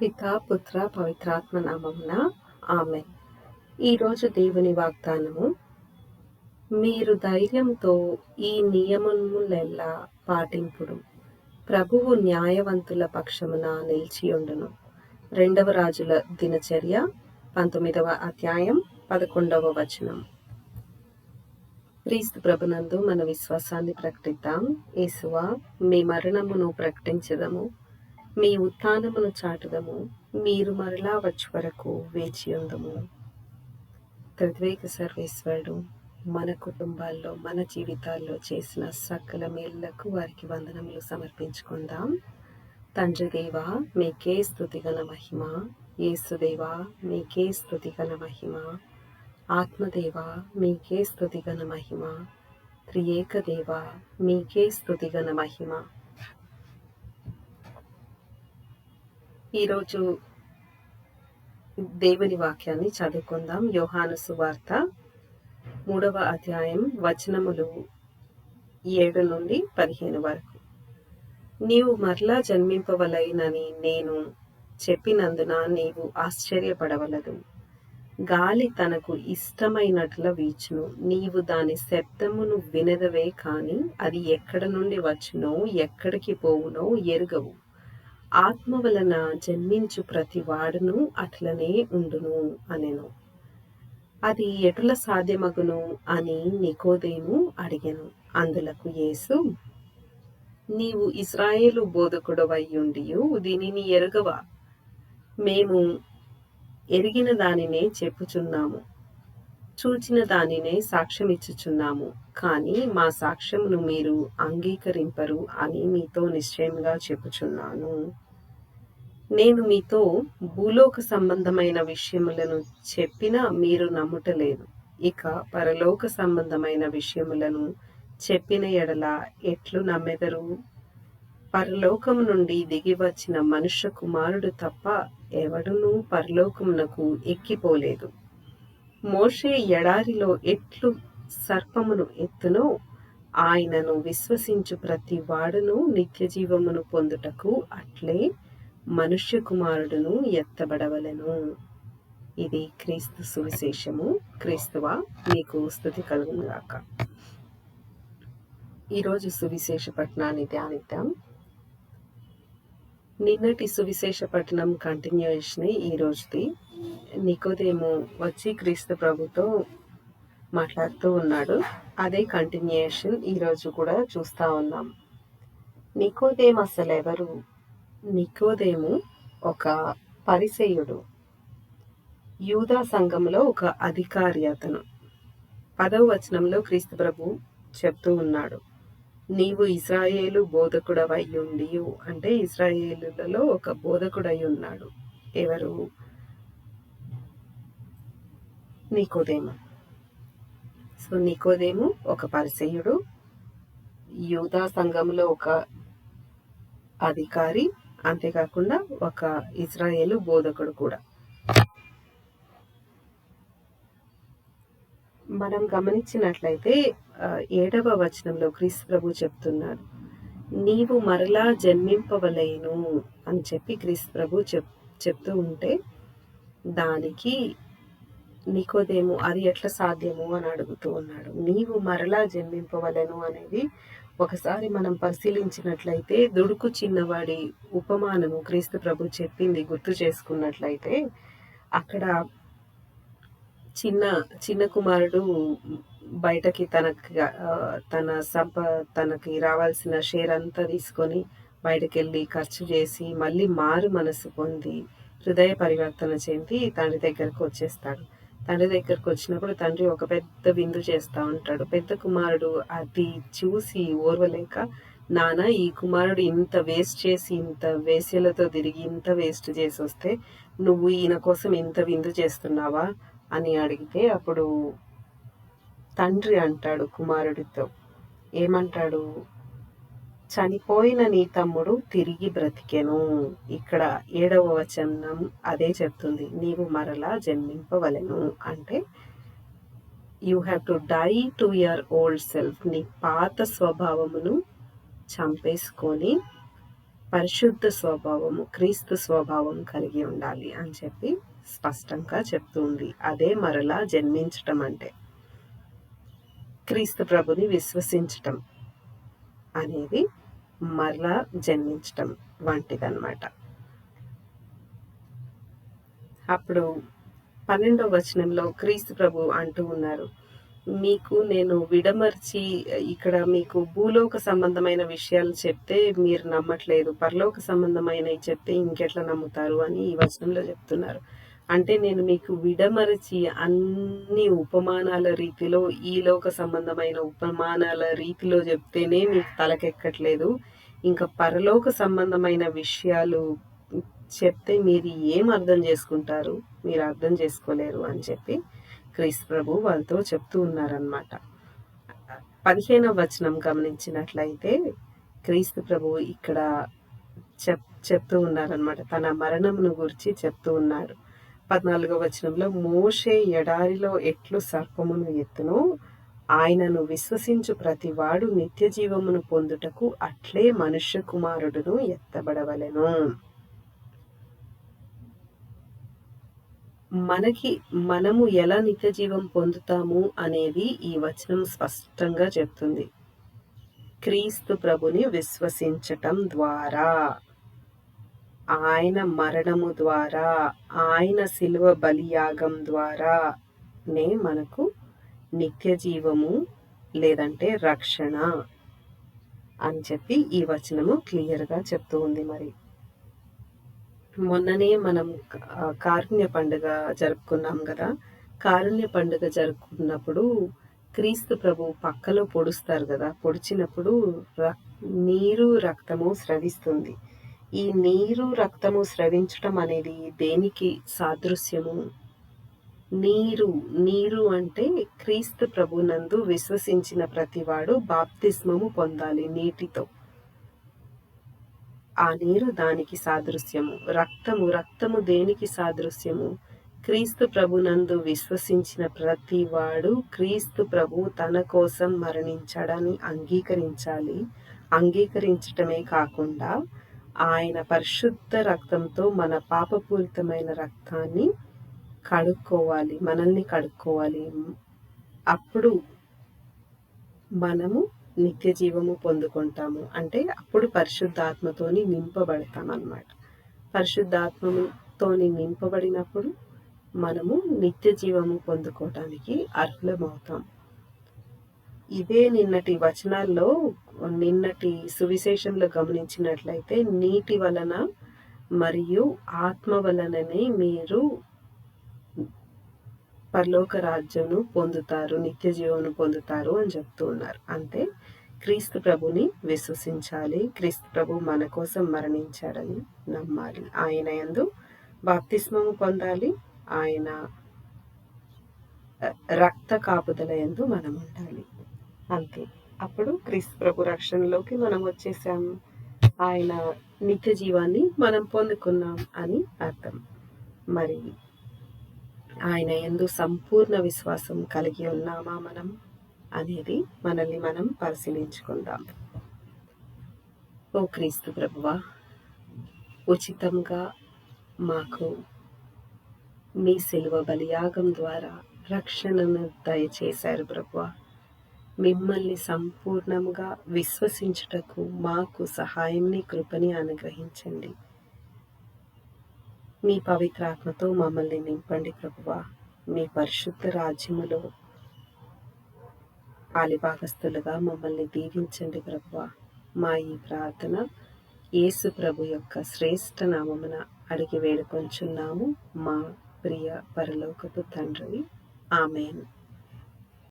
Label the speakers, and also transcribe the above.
Speaker 1: పితా పుత్ర పవిత్రాత్మ నామమున ఆమె. ఈరోజు దేవుని వాగ్దానము. మీరు ధైర్యంతో ఈ నియమములెల్లా పాటింపుడు. ప్రభువు న్యాయవంతుల పక్షమున నిలిచియుండును. రెండవ రాజుల దినచర్య పంతొమ్మిదవ అధ్యాయం పదకొండవ వచనం. క్రీస్తు ప్రభునందు మన విశ్వాసాన్ని ప్రకటిద్దాం. యేసువా మీ మరణమును ప్రకటించదము. మీ ఉత్థానమును చాటుదము. మీరు మరలా వచ్చి వరకు వేచి ఉందము. తద్వేక సర్వేశ్వరుడు మన కుటుంబాల్లో మన జీవితాల్లో చేసిన సకల మేళ్ళకు వారికి వందనములు సమర్పించుకుందాం. తండ్రిదేవ మీకే స్థుతిగల మహిమ. యేసుదేవ మీకే స్థుతిగల మహిమ. ఆత్మదేవ మీకే స్థుతిగల మహిమ. త్రియేక దేవ మీకే స్థుతిగల మహిమ. ఈరోజు దేవుని వాక్యాన్ని చదువుకుందాం. యోహాను సువార్త మూడవ అధ్యాయం వచనములు ఏడు నుండి పదిహేను వరకు. నీవు మరలా జన్మింపవలైనని నేను చెప్పినందున నీవు ఆశ్చర్యపడవలదు. గాలి తనకు ఇష్టమైనట్ల వీచును. నీవు దాని శబ్దమును వినదవే కాని అది ఎక్కడ నుండి వచ్చునో ఎక్కడికి పోవునో ఎరుగవు. ఆత్మ వలన జన్మించు ప్రతి వాడును అట్లనే ఉండును అనెను. అది ఎటుల సాధ్యమగును అని నికోదేము అడిగాను. అందులకు యేసు నీవు ఇస్రాయేలు బోధకుడవయ్యుండియు దీనిని ఎరుగవా? మేము ఎరిగిన దానినే చెప్పుచున్నాము. చూచిన దానినే సాక్ష్యమిచ్చుచున్నాము. కానీ మా సాక్ష్యమును మీరు అంగీకరింపరు అని మీతో నిశ్చయంగా చెప్పుచున్నాను. నేను మీతో భూలోక సంబంధమైన విషయములను చెప్పినా మీరు నమ్ముటలేదు. ఇక పరలోక సంబంధమైన విషయములను చెప్పిన ఎడల ఎట్లు నమ్మెదరు? పరలోకము నుండి దిగి వచ్చిన మనుష్య కుమారుడు తప్ప ఎవడునూ పరలోకమునకు ఎక్కిపోలేదు. మోషే ఎడారిలో ఎట్లు సర్పమును ఎత్తునో ఆయనను విశ్వసించు ప్రతి వాడును నిత్య జీవమును పొందుటకు అట్లే మనుష్య కుమారుడును ఎత్తబడవలను. ఇది క్రీస్తు సువిశేషము. క్రీస్తువా మీకు స్థుతి కలుగునుగాక ఈరోజు సువిశేష పట్టణాన్ని ధ్యానిద్దాం. నిన్నటి సువిశేష పట్టణం కంటిన్యూషన్ ఈ రోజుది. నికోదేమో వచ్చి క్రీస్తు ప్రభుతో మాట్లాడుతూ ఉన్నాడు. అదే కంటిన్యూషన్ ఈరోజు కూడా చూస్తూ ఉన్నాం. నికోదేం అసలు ఎవరు నికోదేము ఒక పరిసయుడు. యూదా సంఘంలో ఒక అధికారి అతను. పదవ వచనంలో క్రీస్తు ప్రభు చెప్తూ ఉన్నాడు. నీవు ఇస్రాయేలు బోధకుడవయ్యుండి అంటే ఇస్రాయేలులలో ఒక బోధకుడై ఉన్నాడు ఎవరు? నికోదేము. సో నికోదేము ఒక పరిసయుడు. యూదా సంఘంలో ఒక అధికారి. అంతేకాకుండా ఒక ఇజ్రాయేలు బోధకుడు కూడా. మనం గమనించినట్లయితే ఏడవ వచనంలో క్రీస్ ప్రభు చెప్తున్నారు నీవు మరలా జన్మింపవలేను అని చెప్పి క్రీస్ ప్రభు చెప్ చెప్తూ ఉంటే దానికి నీకోదేమో అది ఎట్లా సాధ్యము అని అడుగుతూ ఉన్నాడు. నీవు మరలా జన్మింపవలను అనేది ఒకసారి మనం పరిశీలించినట్లయితే దుడుకు చిన్నవాడి ఉపమానము క్రీస్తు ప్రభు చెప్పింది గుర్తు చేసుకున్నట్లయితే అక్కడ చిన్న చిన్న కుమారుడు బయటకి తనకి తన సంప తనకి రావాల్సిన షేర్ అంతా తీసుకొని బయటకు వెళ్ళి ఖర్చు చేసి మళ్ళీ మారు మనసు పొంది హృదయ పరివర్తన చెంది తండ్రి దగ్గరకు వచ్చేస్తాడు. తండ్రి దగ్గరకు వచ్చినప్పుడు తండ్రి ఒక పెద్ద విందు చేస్తూ ఉంటాడు. పెద్ద కుమారుడు అది చూసి ఓర్వలేక నాన్న ఈ కుమారుడు ఇంత వేస్ట్ చేసి ఇంత వేసేలతో తిరిగి ఇంత వేస్ట్ చేసి వస్తే నువ్వు ఈయన కోసం ఇంత విందు చేస్తున్నావా? అని అడిగితే అప్పుడు తండ్రి అంటాడు కుమారుడితో ఏమంటాడు? చనిపోయిన నీ తమ్ముడు తిరిగి బ్రతికెను. ఇక్కడ ఏడవ వచనం అదే చెప్తుంది. నీవు మరలా జన్మింపవలెను అంటే you have to die to your old self నీ పాత స్వభావమును చంపేసుకొని పరిశుద్ధ స్వభావము క్రీస్తు స్వభావం కలిగి ఉండాలి అని చెప్పి స్పష్టంగా చెప్తుంది. అదే మరలా జన్మించటం అంటే క్రీస్తు ప్రభుని విశ్వసించటం. అనేది మరలా జన్మించటం వంటిదన్నమాట. అప్పుడు పన్నెండవ వచనంలో క్రీస్తు ప్రభు అంటూ ఉన్నారు మీకు నేను విడమర్చి ఇక్కడ మీకు భూలోక సంబంధమైన విషయాలు చెప్తే మీరు నమ్మట్లేదు పరలోక సంబంధమైనవి చెప్తే ఇంకెట్లా నమ్ముతారు అని ఈ వచనంలో చెప్తున్నారు. అంటే నేను మీకు విడమరచి అన్ని ఉపమానాల రీతిలో ఈ లోక సంబంధమైన ఉపమానాల రీతిలో చెప్తేనే మీకు తలకెక్కట్లేదు. ఇంకా పరలోక సంబంధమైన విషయాలు చెప్తే మీరు ఏం అర్థం చేసుకుంటారు? మీరు అర్థం చేసుకోలేరు అని చెప్పి క్రీస్తు ప్రభు వాళ్ళతో చెప్తూ ఉన్నారనమాట పదిహేనవ వచనం గమనించినట్లయితే క్రీస్తు ప్రభు ఇక్కడ చెప్ చెప్తూ ఉన్నారనమాట తన మరణమును గురించి చెప్తూ ఉన్నాడు పద్నాలుగో వచనంలో మోషే ఎడారిలో ఎట్లు సర్పమును ఎత్తునో ఆయనను విశ్వసించు ప్రతివాడు నిత్య జీవమును పొందుటకు అట్లే మనుష్య కుమారుడును ఎత్తబడవలెను. మనకి మనము ఎలా నిత్య జీవం పొందుతాము అనేది ఈ వచనం స్పష్టంగా చెప్తుంది. క్రీస్తు ప్రభుని విశ్వసించటం ద్వారా. ఆయన మరణము ద్వారా ఆయన శిలువ బలియాగం ద్వారా నే మనకు నిత్య జీవము లేదంటే రక్షణ అని చెప్పి ఈ వచనము క్లియర్గా చెప్తూ ఉంది మరి. మొన్ననే మనం కారుణ్య పండుగ జరుపుకున్నాం కదా. కారుణ్య పండుగ జరుపుకున్నప్పుడు క్రీస్తు ప్రభు పక్కలో పొడుస్తారు కదా. పొడిచినప్పుడు నీరు రక్తము స్రవిస్తుంది. ఈ నీరు రక్తము స్రవించటం అనేది దేనికి సాదృశ్యము? నీరు నీరు అంటే క్రీస్తు ప్రభునందు విశ్వసించిన ప్రతివాడు బాప్తిస్మము పొందాలి నీటితో. ఆ నీరు దానికి సాదృశ్యము. రక్తము రక్తము దేనికి సాదృశ్యము? క్రీస్తు ప్రభునందు విశ్వసించిన ప్రతివాడు క్రీస్తు ప్రభు తన కోసం మరణించడాన్ని అంగీకరించాలి. అంగీకరించటమే కాకుండా ఆయన పరిశుద్ధ రక్తంతో మన పాపపూరితమైన రక్తాన్ని కడుక్కోవాలి మనల్ని కడుక్కోవాలి. అప్పుడు మనము నిత్య జీవము పొందుకుంటాము. అంటే అప్పుడు పరిశుద్ధాత్మతోని నింపబడతాం అన్నమాట పరిశుద్ధాత్మతోని నింపబడినప్పుడు మనము నిత్య జీవము పొందుకోవటానికి అర్హులమవుతాం. ఇదే నిన్నటి వచనాల్లో నిన్నటి సువిశేషంలో గమనించినట్లయితే నీటి వలన మరియు ఆత్మ వలననే మీరు పరలోక రాజ్యమును పొందుతారు నిత్య జీవను పొందుతారు అని చెప్తూ ఉన్నారు. అంటే క్రీస్తు ప్రభుని విశ్వసించాలి. క్రీస్తు ప్రభు మన కోసం మరణించాడని నమ్మాలి. ఆయన ఎందు బాప్తిస్మము పొందాలి. ఆయన రక్త కాపుదల ఎందు మనం ఉండాలి అంతే. అప్పుడు క్రీస్తు ప్రభు రక్షణలోకి మనం వచ్చేసాము. ఆయన నిత్య జీవాన్ని మనం పొందుకున్నాం అని అర్థం. మరి ఆయన ఎందు సంపూర్ణ విశ్వాసం కలిగి ఉన్నామా మనం? అనేది మనల్ని మనం పరిశీలించుకుందాం. ఓ క్రీస్తు ప్రభువ ఉచితంగా మాకు మీ సిలువ బలియాగం ద్వారా రక్షణను దయచేశారు ప్రభువ. మిమ్మల్ని సంపూర్ణంగా విశ్వసించుటకు మాకు సహాయంని కృపని అనుగ్రహించండి. మీ పవిత్రాత్మతో మమ్మల్ని నింపండి ప్రభువా. మీ పరిశుద్ధ రాజ్యములో పాలిభాగస్తులుగా మమ్మల్ని దీవించండి ప్రభువా. మా ఈ ప్రార్థన యేసు ప్రభు యొక్క శ్రేష్ఠ నామమున అడిగి వేడుకొంచున్నాము. మా ప్రియ పరలోకపు తండ్రి. ఆమెను.